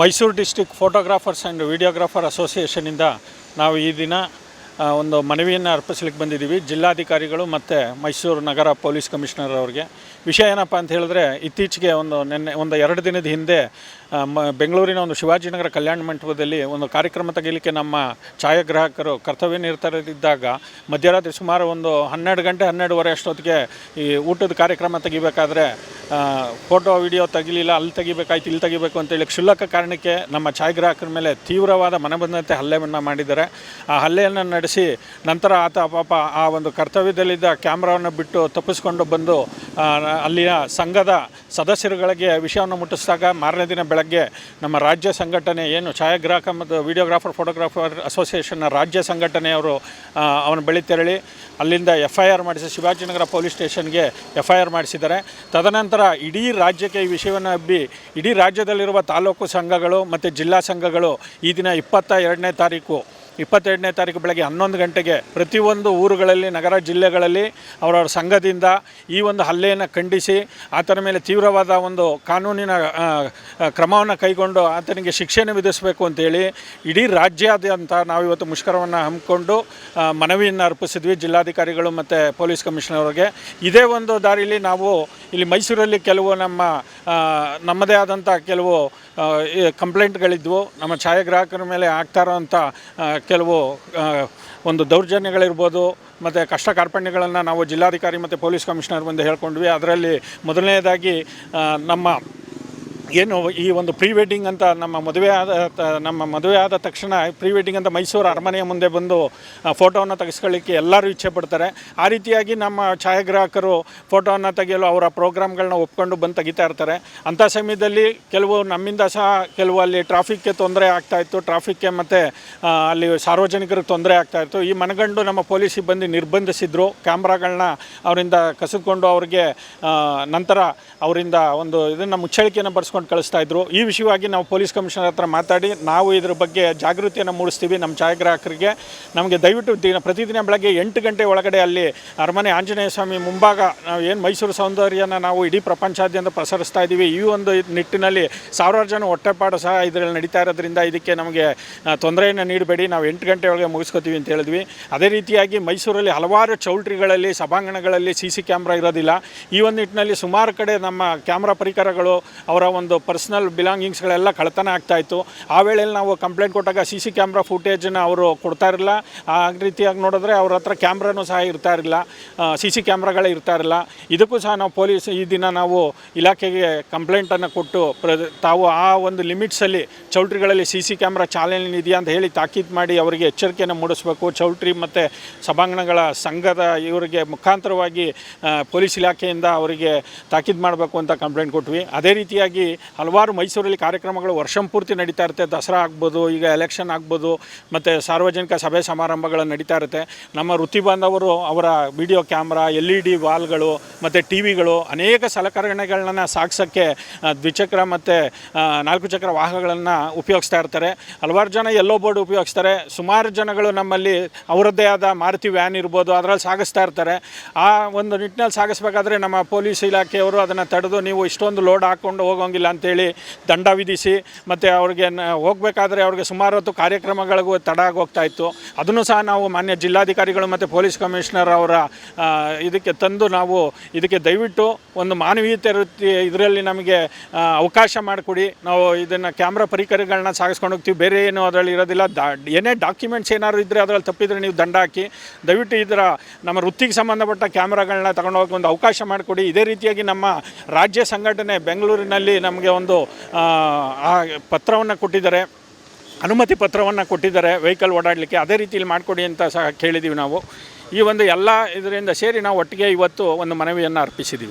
Mysuru district photographers and videographer ಅಸೋಸಿಯೇಷನಿಂದ ನಾವು ಈ ದಿನ ಒಂದು ಮನವಿಯನ್ನು ಅರ್ಪಿಸ್ಲಿಕ್ಕೆ ಬಂದಿದ್ದೀವಿ. ಜಿಲ್ಲಾಧಿಕಾರಿಗಳು ಮತ್ತು ಮೈಸೂರು ನಗರ ಪೊಲೀಸ್ ಕಮಿಷನರ್ ಅವರಿಗೆ. ವಿಷಯ ಏನಪ್ಪ ಅಂತ ಹೇಳಿದ್ರೆ, ಇತ್ತೀಚೆಗೆ ಒಂದು ನಿನ್ನೆ, ಒಂದು ಎರಡು ದಿನದ ಹಿಂದೆ ಮ, ಬೆಂಗಳೂರಿನ ಒಂದು ಶಿವಾಜಿನಗರ ಕಲ್ಯಾಣ ಮಂಟಪದಲ್ಲಿ ಒಂದು ಕಾರ್ಯಕ್ರಮ ತೆಗಿಲಿಕ್ಕೆ ನಮ್ಮ ಛಾಯಾಗ್ರಾಹಕರು ಕರ್ತವ್ಯ ನಿರತರಿದ್ದಾಗ ಮಧ್ಯರಾತ್ರಿ ಸುಮಾರು ಒಂದು ಹನ್ನೆರಡು ಗಂಟೆ, ಹನ್ನೆರಡುವರೆ ಅಷ್ಟೊತ್ತಿಗೆ ಈ ಊಟದ ಕಾರ್ಯಕ್ರಮ ತೆಗಿಬೇಕಾದ್ರೆ ಫೋಟೋ, ವಿಡಿಯೋ ತೆಗಿಲಿಲ್ಲ, ಅಲ್ಲಿ ತೆಗಿಬೇಕಾಯ್ತು, ಇಲ್ಲಿ ತೆಗಿಬೇಕು ಅಂತೇಳಿ ಕ್ಷುಲ್ಲಕ ಕಾರಣಕ್ಕೆ ನಮ್ಮ ಛಾಯಾಗ್ರಾಹಕರ ಮೇಲೆ ತೀವ್ರವಾದ ಮನಬಂದಂತೆ ಹಲ್ಲೆಯನ್ನು ಮಾಡಿದ್ದಾರೆ. ಆ ಹಲ್ಲೆಯನ್ನು ನಡೆಸಿ ನಂತರ ಆತ ಪಾಪ ಆ ಒಂದು ಕರ್ತವ್ಯದಲ್ಲಿದ್ದ ಕ್ಯಾಮ್ರಾವನ್ನು ಬಿಟ್ಟು ತಪ್ಪಿಸ್ಕೊಂಡು ಬಂದು ಅಲ್ಲಿಯ ಸಂಘದ ಸದಸ್ಯರುಗಳಿಗೆ ವಿಷಯವನ್ನು ಮುಟ್ಟಿಸಿದಾಗ ಮಾರನೇ ದಿನ ಬೆಳಗ್ಗೆ ನಮ್ಮ ರಾಜ್ಯ ಸಂಘಟನೆ ಏನು ಛಾಯಾಗ್ರಾಹಕ ಮತ್ತು ವಿಡಿಯೋಗ್ರಾಫರ್, ಫೋಟೋಗ್ರಾಫರ್ ಅಸೋಸಿಯೇಷನ್ನ ರಾಜ್ಯ ಸಂಘಟನೆಯವರು ಅವನ ಬಳಿ ತೆರಳಿ ಅಲ್ಲಿಂದ ಎಫ್ ಐ ಆರ್ ಮಾಡಿಸಿ ಶಿವಾಜಿನಗರ ಪೊಲೀಸ್ ಸ್ಟೇಷನ್ಗೆ ಎಫ್ ಐ ಆರ್ ಮಾಡಿಸಿದ್ದಾರೆ. ತದನಂತರ ಇಡೀ ರಾಜ್ಯಕ್ಕೆ ಈ ವಿಷಯವನ್ನು ಹಬ್ಬಿ ಇಡೀ ರಾಜ್ಯದಲ್ಲಿರುವ ತಾಲೂಕು ಸಂಘಗಳು ಮತ್ತು ಜಿಲ್ಲಾ ಸಂಘಗಳು ಈ ದಿನ ಇಪ್ಪತ್ತ ಎರಡನೇ ತಾರೀಕು ಇಪ್ಪತ್ತೆರಡನೇ ತಾರೀಕು ಬೆಳಗ್ಗೆ ಹನ್ನೊಂದು ಗಂಟೆಗೆ ಪ್ರತಿಯೊಂದು ಊರುಗಳಲ್ಲಿ, ನಗರ ಜಿಲ್ಲೆಗಳಲ್ಲಿ ಅವರವರ ಸಂಘದಿಂದ ಈ ಒಂದು ಹಲ್ಲೆಯನ್ನು ಖಂಡಿಸಿ, ಆತನ ಮೇಲೆ ತೀವ್ರವಾದ ಒಂದು ಕಾನೂನಿನ ಕ್ರಮವನ್ನು ಕೈಗೊಂಡು ಆತನಿಗೆ ಶಿಕ್ಷೆಯನ್ನು ವಿಧಿಸಬೇಕು ಅಂತೇಳಿ ಇಡೀ ರಾಜ್ಯಾದ್ಯಂತ ನಾವು ಇವತ್ತು ಮುಷ್ಕರವನ್ನು ಹಮ್ಮಿಕೊಂಡು ಮನವಿಯನ್ನು ಅರ್ಪಿಸಿದ್ವಿ ಜಿಲ್ಲಾಧಿಕಾರಿಗಳು ಮತ್ತು ಪೊಲೀಸ್ ಕಮಿಷನರ್ ಅವರಿಗೆ. ಇದೇ ಒಂದು ದಾರಿಯಲ್ಲಿ ನಾವು ಇಲ್ಲಿ ಮೈಸೂರಲ್ಲಿ ಕೆಲವು ನಮ್ಮ ನಮ್ಮದೇ ಆದಂಥ ಕೆಲವು ಕಂಪ್ಲೇಂಟ್ಗಳಿದ್ವು. ನಮ್ಮ ಛಾಯಾಗ್ರಾಹಕರ ಮೇಲೆ ಆಗ್ತಾ ಇರೋವಂಥ ಕೆಲವು ಒಂದು ದೌರ್ಜನ್ಯಗಳಿರ್ಬೋದು, ಮತ್ತು ಕಷ್ಟ ಕಾರ್ಪಣ್ಯಗಳನ್ನು ನಾವು ಜಿಲ್ಲಾಧಿಕಾರಿ ಮತ್ತು ಪೊಲೀಸ್ ಕಮಿಷನರ್ ಮುಂದೆ ಹೇಳ್ಕೊಂಡ್ವಿ. ಅದರಲ್ಲಿ ಮೊದಲನೇದಾಗಿ ನಮ್ಮ ಏನು ಈ ಒಂದು ಪ್ರೀ ವೆಡ್ಡಿಂಗ್ ಅಂತ ನಮ್ಮ ಮದುವೆ ಆದ ನಮ್ಮ ಮದುವೆ ಆದ ತಕ್ಷಣ ಪ್ರೀ ವೆಡ್ಡಿಂಗ್ ಅಂತ ಮೈಸೂರು ಅರಮನೆಯ ಮುಂದೆ ಬಂದು ಫೋಟೋವನ್ನು ತೆಗೆಸ್ಕೊಳ್ಳಿಕ್ಕೆ ಎಲ್ಲರೂ ಇಚ್ಛೆ ಪಡ್ತಾರೆ. ಆ ರೀತಿಯಾಗಿ ನಮ್ಮ ಛಾಯಾಗ್ರಾಹಕರು ಫೋಟೋವನ್ನು ತೆಗೆಯಲು ಅವರ ಪ್ರೋಗ್ರಾಮ್ಗಳನ್ನ ಒಪ್ಕೊಂಡು ಬಂದು ತೆಗಿತಾ ಇರ್ತಾರೆ. ಅಂಥ ಸಮಯದಲ್ಲಿ ಕೆಲವು ನಮ್ಮಿಂದ ಸಹ ಕೆಲವು ಅಲ್ಲಿ ಟ್ರಾಫಿಕ್ಗೆ ತೊಂದರೆ ಆಗ್ತಾಯಿತ್ತು ಟ್ರಾಫಿಕ್ಗೆ ಮತ್ತು ಅಲ್ಲಿ ಸಾರ್ವಜನಿಕರಿಗೆ ತೊಂದರೆ ಆಗ್ತಾಯಿತ್ತು ಈ ಮನಗಂಡು ನಮ್ಮ ಪೊಲೀಸ್ ಸಿಬ್ಬಂದಿ ನಿರ್ಬಂಧಿಸಿದ್ರು. ಕ್ಯಾಮ್ರಾಗಳನ್ನ ಅವರಿಂದ ಕಸಿದುಕೊಂಡು ಅವ್ರಿಗೆ ನಂತರ ಅವರಿಂದ ಒಂದು ಇದನ್ನು ಮುಚ್ಚಳಿಕೆಯನ್ನು ಬರ್ಸ್ಕೊಂಡು ಕಳಿಸ್ತಾ ಇದ್ರು. ಈ ವಿಷಯವಾಗಿ ನಾವು ಪೊಲೀಸ್ ಕಮಿಷನರ್ ಹತ್ರ ಮಾತಾಡಿ, ನಾವು ಇದ್ರ ಬಗ್ಗೆ ಜಾಗೃತಿಯನ್ನು ಮೂಡಿಸ್ತೀವಿ. ನಮ್ಮ ಛಾಯಾಗ್ರಾಹಕರಿಗೆ ನಮಗೆ ದಯವಿಟ್ಟು ದಿನ, ಪ್ರತಿದಿನ ಬೆಳಗ್ಗೆ ಎಂಟು ಗಂಟೆ ಒಳಗಡೆ ಅಲ್ಲಿ ಅರಮನೆ ಆಂಜನೇಯ ಸ್ವಾಮಿ ಮುಂಭಾಗ, ನಾವು ಏನು ಮೈಸೂರು ಸೌಂದರ್ಯನ ನಾವು ಇಡೀ ಪ್ರಪಂಚಾದ್ಯಂತ ಪ್ರಸರಿಸ್ತಾ ಇದ್ದೀವಿ ಈ ಒಂದು ನಿಟ್ಟಿನಲ್ಲಿ ಸಾವಿರಾರು ಜನ ಹೊಟ್ಟೆಪಾಡು ಸಹ ಇದರಲ್ಲಿ ನಡೀತಾ ಇರೋದ್ರಿಂದ ಇದಕ್ಕೆ ನಮಗೆ ತೊಂದರೆಯನ್ನು ನೀಡಬೇಡಿ. ನಾವು ಎಂಟು ಗಂಟೆ ಒಳಗೆ ಮುಗಿಸ್ಕೋತೀವಿ ಅಂತ ಹೇಳಿದ್ವಿ. ಅದೇ ರೀತಿಯಾಗಿ ಮೈಸೂರಲ್ಲಿ ಹಲವಾರು ಚೌಲ್ಟ್ರಿಗಳಲ್ಲಿ, ಸಭಾಂಗಣಗಳಲ್ಲಿ ಸಿ ಸಿ ಕ್ಯಾಮ್ರಾ ಇರೋದಿಲ್ಲ. ಈ ಒಂದು ನಿಟ್ಟಿನಲ್ಲಿ ಸುಮಾರು ಕಡೆ ನಮ್ಮ ಕ್ಯಾಮ್ರಾ ಪರಿಕರಗಳು, ಅವರ ಒಂದು ಪರ್ಸ್ನಲ್ ಬಿಲಾಂಗಿಂಗ್ಸ್ಗಳೆಲ್ಲ ಕಳ್ತನ ಆಗ್ತಾಯಿತ್ತು ಆ ವೇಳೆಯಲ್ಲಿ ನಾವು ಕಂಪ್ಲೇಂಟ್ ಕೊಟ್ಟಾಗ ಸಿ ಸಿ ಕ್ಯಾಮ್ರಾ ಫುಟೇಜನ್ನ ಅವರು ಕೊಡ್ತಾ ಇರಲಿಲ್ಲ. ಆ ರೀತಿಯಾಗಿ ನೋಡಿದ್ರೆ ಅವ್ರ ಹತ್ರ ಕ್ಯಾಮ್ರಾನೂ ಸಹ ಇರ್ತಾ ಇರಲಿಲ್ಲ. ಸಿ ಸಿ ಕ್ಯಾಮ್ರಾಗಳೇ ಇರ್ತಾ ಇರಲಿಲ್ಲ. ಇದಕ್ಕೂ ಸಹ ನಾವು ಪೊಲೀಸ್ ಈ ದಿನ ನಾವು ಇಲಾಖೆಗೆ ಕಂಪ್ಲೇಂಟನ್ನು ಕೊಟ್ಟು ಪ್ರ, ತಾವು ಆ ಒಂದು ಲಿಮಿಟ್ಸಲ್ಲಿ ಚೌಲ್ಟ್ರಿಗಳಲ್ಲಿ ಸಿ ಸಿ ಕ್ಯಾಮ್ರಾ ಚಾಲನೆ ಇದೆಯಾ ಅಂತ ಹೇಳಿ ತಾಕೀತು ಮಾಡಿ ಅವರಿಗೆ ಎಚ್ಚರಿಕೆಯನ್ನು ಮೂಡಿಸಬೇಕು. ಚೌಲ್ಟ್ರಿ ಮತ್ತು ಸಭಾಂಗಣಗಳ ಸಂಘದ ಇವರಿಗೆ ಮುಖಾಂತರವಾಗಿ ಪೊಲೀಸ್ ಇಲಾಖೆಯಿಂದ ಅವರಿಗೆ ತಾಕೀದು ಮಾಡಬೇಕು ಅಂತ ಕಂಪ್ಲೇಂಟ್ ಕೊಟ್ವಿ. ಅದೇ ರೀತಿಯಾಗಿ ಹಲವಾರು ಮೈಸೂರಲ್ಲಿ ಕಾರ್ಯಕ್ರಮಗಳು ವರ್ಷಂಪೂರ್ತಿ ನಡೀತಾ ಇರುತ್ತೆ. ದಸರಾ ಆಗ್ಬೋದು, ಈಗ ಎಲೆಕ್ಷನ್ ಆಗ್ಬೋದು, ಮತ್ತು ಸಾರ್ವಜನಿಕ ಸಭೆ ಸಮಾರಂಭಗಳು ನಡೀತಾ ಇರುತ್ತೆ. ನಮ್ಮ ವೃತ್ತಿ ಬಾಂಧವರು ಅವರ video camera L E D ವಾಲ್ಗಳು, ಮತ್ತು ಟಿ ವಿಗಳು ಅನೇಕ ಸಲಕರಣೆಗಳನ್ನ ಸಾಗಿಸೋಕ್ಕೆ ದ್ವಿಚಕ್ರ ಮತ್ತು ನಾಲ್ಕು ಚಕ್ರ ವಾಹನಗಳನ್ನು ಉಪಯೋಗಿಸ್ತಾ ಇರ್ತಾರೆ. ಹಲವಾರು ಜನ ಎಲ್ಲೋ ಬೋರ್ಡ್ ಉಪಯೋಗಿಸ್ತಾರೆ. ಸುಮಾರು ಜನಗಳು ನಮ್ಮಲ್ಲಿ ಅವರದ್ದೇ ಆದ ಮಾರುತಿ ವ್ಯಾನ್ ಇರ್ಬೋದು, ಅದರಲ್ಲಿ ಸಾಗಿಸ್ತಾ ಇರ್ತಾರೆ. ಆ ಒಂದು ನಿಟ್ಟಿನಲ್ಲಿ ಸಾಗಿಸ್ಬೇಕಾದ್ರೆ ನಮ್ಮ ಪೊಲೀಸ್ ಇಲಾಖೆಯವರು ಅದನ್ನು ತಡೆದು ನೀವು ಇಷ್ಟೊಂದು ಲೋಡ್ ಹಾಕ್ಕೊಂಡು ಹೋಗೋಂಗಿಲ್ಲ. ಅಂತೇಳಿ ದಂಡ ವಿಧಿಸಿ ಮತ್ತು ಅವ್ರಿಗೆ ಹೋಗಬೇಕಾದ್ರೆ ಅವ್ರಿಗೆ ಸುಮಾರು ಹೊತ್ತು ಕಾರ್ಯಕ್ರಮಗಳಿಗೂ ತಡ ಆಗೋಗ್ತಾ ಇತ್ತು. ಅದನ್ನು ಸಹ ನಾವು ಮಾನ್ಯ ಜಿಲ್ಲಾಧಿಕಾರಿಗಳು ಮತ್ತು ಪೊಲೀಸ್ ಕಮಿಷನರ್ ಅವರ ಇದಕ್ಕೆ ತಂದು ನಾವು ಇದಕ್ಕೆ ದಯವಿಟ್ಟು ಒಂದು ಮಾನವೀಯತೆ ವೃತ್ತಿ ಇದರಲ್ಲಿ ನಮಗೆ ಅವಕಾಶ ಮಾಡಿಕೊಡಿ. ನಾವು ಇದನ್ನು ಕ್ಯಾಮ್ರಾ ಪರಿಕರಗಳನ್ನ ಸಾಗಿಸ್ಕೊಂಡು ಹೋಗ್ತೀವಿ. ಬೇರೆ ಏನು ಅದರಲ್ಲಿ ಇರೋದಿಲ್ಲ. ದಾ, ಏನೇ ಡಾಕ್ಯುಮೆಂಟ್ಸ್ ಏನಾದ್ರು ಇದ್ದರೆ ಅದರಲ್ಲಿ ತಪ್ಪಿದರೆ ನೀವು ದಂಡ ಹಾಕಿ. ದಯವಿಟ್ಟು ಇದರ ನಮ್ಮ ವೃತ್ತಿಗೆ ಸಂಬಂಧಪಟ್ಟ ಕ್ಯಾಮ್ರಾಗಳನ್ನ ತಗೊಂಡು ಹೋಗಿ ಒಂದು ಅವಕಾಶ ಮಾಡಿಕೊಡಿ. ಇದೇ ರೀತಿಯಾಗಿ ನಮ್ಮ ರಾಜ್ಯ ಸಂಘಟನೆ ಬೆಂಗಳೂರಿನಲ್ಲಿ ನಮಗೆ ಒಂದು ಆ, ಪತ್ರವನ್ನು ಕೊಟ್ಟಿದ್ದಾರೆ. ಅನುಮತಿ ಪತ್ರವನ್ನು ಕೊಟ್ಟಿದ್ದಾರೆ ವೆಹಿಕಲ್ ಓಡಾಡಲಿಕ್ಕೆ. ಅದೇ ರೀತಿಯಲ್ಲಿ ಮಾಡಿಕೊಡಿ ಅಂತ ಸಹ ಕೇಳಿದ್ದೀವಿ ನಾವು. ಈ ಒಂದು ಎಲ್ಲ ಇದರಿಂದ ಸೇರಿ ನಾವು ಒಟ್ಟಿಗೆ ಇವತ್ತು ಒಂದು ಮನವಿಯನ್ನು ಅರ್ಪಿಸಿದ್ದೀವಿ